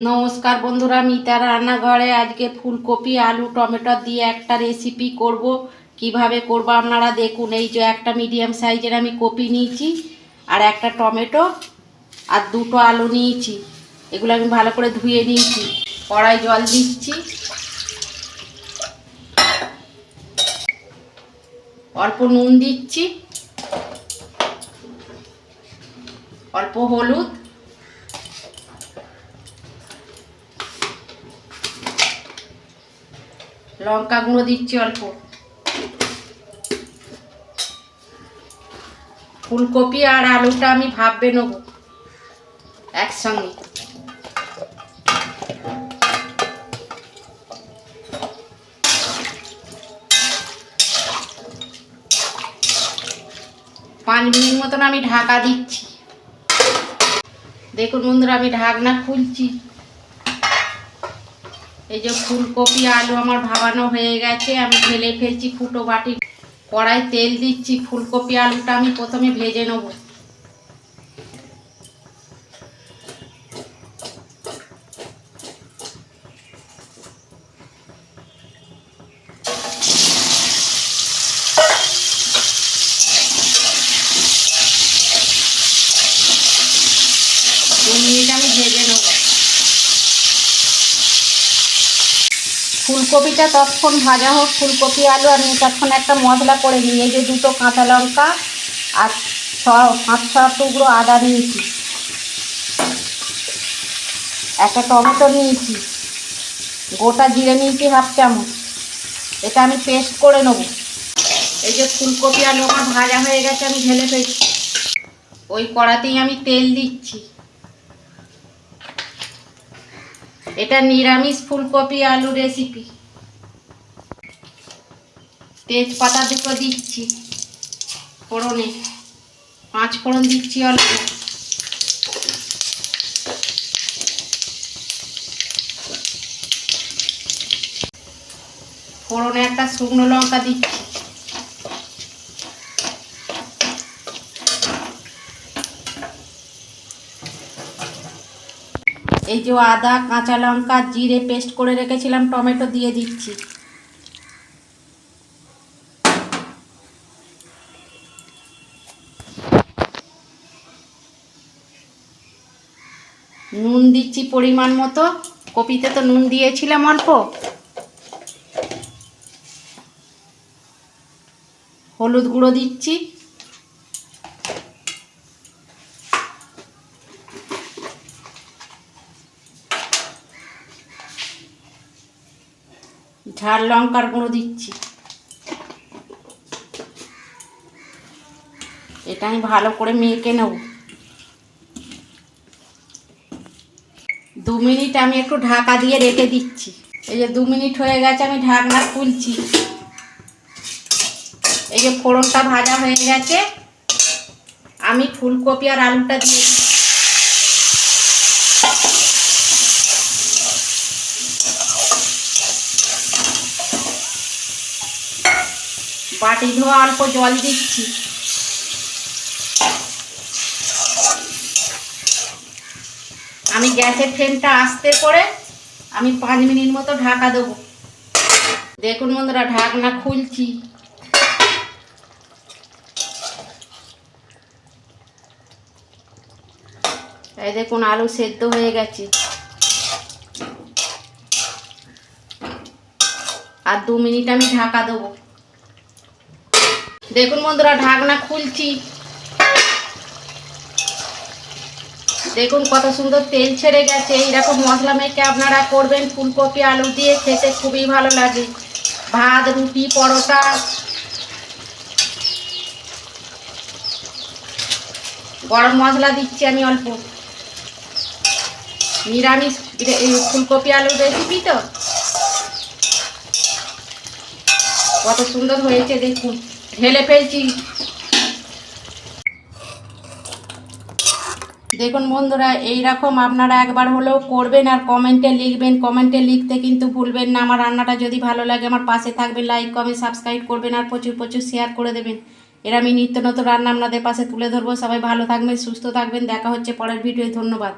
নমস্কার বন্ধুরা, মিতা রান্নাঘরে আজকে ফুলকপি, আলু, টমেটো দিয়ে একটা রেসিপি করব। কীভাবে করব আপনারা দেখুন, এই যে একটা মিডিয়াম সাইজের আমি কপি নিয়েছি আর একটা টমেটো আর দুটো আলু নিয়েছি। এগুলো আমি ভালো করে ধুয়ে নিয়েছি, কড়াই জল দিচ্ছি। অল্প নুন দিচ্ছি, অল্প হলুদ। লঙ্কা গুঁড়ো দিচ্ছি অল্প। ফুলকপি আর আলুটা আমি ভাববে নেব একসঙ্গে। পাঁচ মিনিট মতন আমি ঢাকা দিচ্ছি। দেখুন বন্ধুরা, আমি ঢাকনা খুলছি। এই যে ফুলকপি, আলু আমার ভাবানো হয়ে গেছে, আমি ঢেলে ফেলছি ফুটো বাটি কড়াই, তেল দিচ্ছি, ফুলকপি, আলুটা আমি প্রথমে ভেজে নেব দু মিনিট আমি ভেজে নেব ফুলকপিটা তৎক্ষণ ভাজা হোক, ফুলকপি, আলু আমি তৎক্ষণ একটা মশলা করে নিই এই যে দুটো কাঁচা লঙ্কা আর ছ, পাঁচ, ছ টুকরো আদা নিয়েছি। একটা টমেটো নিয়েছি। গোটা জিরে নিয়েছি হাফ চামচ। এটা আমি পেস্ট করে নেব। এই যে ফুলকপি আলু আমার ভাজা হয়ে গেছে, আমি ঢেলে ফেলছি। ওই কড়াতেই আমি তেল দিচ্ছি। এটা নিরামিষ ফুলকপি আলু রেসিপি। তেজপাতা দুটো দিচ্ছি, ফোড়নে। পাঁচ ফোড়ন দিচ্ছি অল্প। ফোড়নে একটা শুকনো লঙ্কা দিচ্ছি। এই যে আদা, কাঁচা লঙ্কা, জিরে পেস্ট করে রেখেছিলাম, টমেটো দিয়ে দিচ্ছি। নুন দিচ্ছি পরিমাণ মতো। কপিতে তো নুন দিয়েছিলাম অল্প। হলুদ গুঁড়ো দিচ্ছি। ঝাল লঙ্কার গুঁড়ো দিচ্ছি। এটা আমি ভালো করে মেখে নেব। দু মিনিট আমি একটু ঢাকা দিয়ে রেখে দিচ্ছি। এই যে দু মিনিট হয়ে গেছে, আমি ঢাকনা খুলছি। এই যে ফোড়নটা ভাজা হয়ে গেছে, আমি ফুলকপি আর আলুটা দিয়ে বাটি ধোয়া অল্প জল দিচ্ছি। আমি গ্যাসের ফ্লেমটা আস্তে করে আমি পাঁচ মিনিট মতো ঢাকা দেবো। দেখুন বন্ধুরা, ঢাকনা খুলছি। এই দেখুন, আলু সেদ্ধ হয়ে গেছে। আর দু মিনিট আমি ঢাকা দেবো। দেখুন বন্ধুরা, ঢাকনা খুলছি। দেখুন কত সুন্দর তেল ছেড়ে গেছে। এইরকম মশলা মেখে আপনারা করবেন। ফুলকপি, আলু দিয়ে খেতে খুবই ভালো লাগে। ভাত, রুটি, পরোটা। গরম মশলা দিচ্ছি আমি অল্প। নিরামিষ ফুলকপি, আলুর রেসিপি তো? কত সুন্দর হয়েছে দেখুন। ঢেলে ফেলছি। দেখুন বন্ধুরা এই রকম আপনারা একবার হলেও করবেন আর কমেন্টে লিখবেন। কমেন্টে লিখতে কিন্তু ভুলবেন না। আমার রান্নাটা যদি ভালো লাগে, আমার পাশে থাকবেন লাইক কমেন্ট সাবস্ক্রাইব করবেন আর প্রচুর প্রচুর শেয়ার করে দেবেন। এর আমি নিত্য নতুন রান্না আপনাদের পাশে তুলে ধরবো। সবাই ভালো থাকবেন, সুস্থ থাকবেন। দেখা হচ্ছে পরের ভিডিওয় ধন্যবাদ।